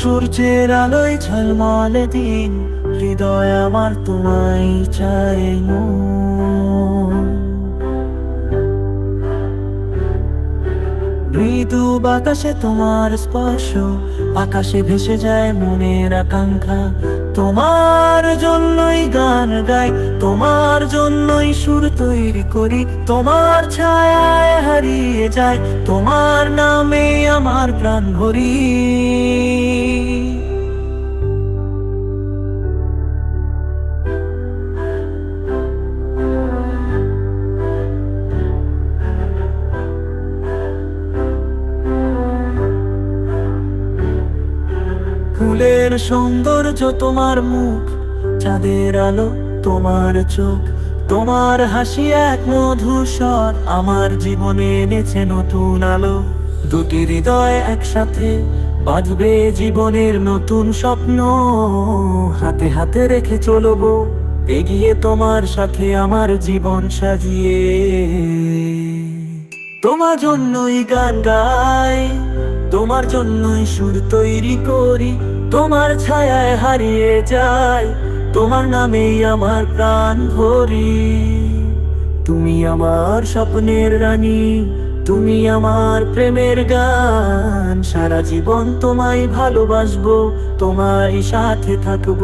সূর্যের আলোয় ঝলমলে দিন হৃদয় আমার তোমায় চাই মন। মৃদু বাতাসে তোমার স্পর্শ, আকাশে ভেসে যায় মনের আকাঙ্ক্ষা। তোমার জন্যই গান গাই, তোমার জন্যই সুর তৈরি করি, তোমার ছায় হারিয়ে যায়, তোমার নামে আমার প্রাণ ভরি। ফুলের সৌন্দর্য তোমার মুখ, চাঁদের আলো তোমার চোখ, তোমার হাসি এক মধুসর আমার জীবনে এনেছে নতুন আলো। দুটি হৃদয় একসাথে বাঁধবে জীবনের নতুন স্বপ্ন, হাতে হাতে রেখে চলব, এগিয়ে তোমার সাথে আমার জীবন সাজিয়ে। তোমার জন্যই গান গায় তোমার জন্যই সুর তৈরি করি, তোমার ছায়ায় হারিয়ে যাই, তোমার নামেই আমার প্রাণ ভরি। তুমি আমার স্বপ্নের রানী, তুমি আমার প্রেমের গান, সারা জীবন তোমায় ভালোবাসবো, তোমারই সাথে থাকব।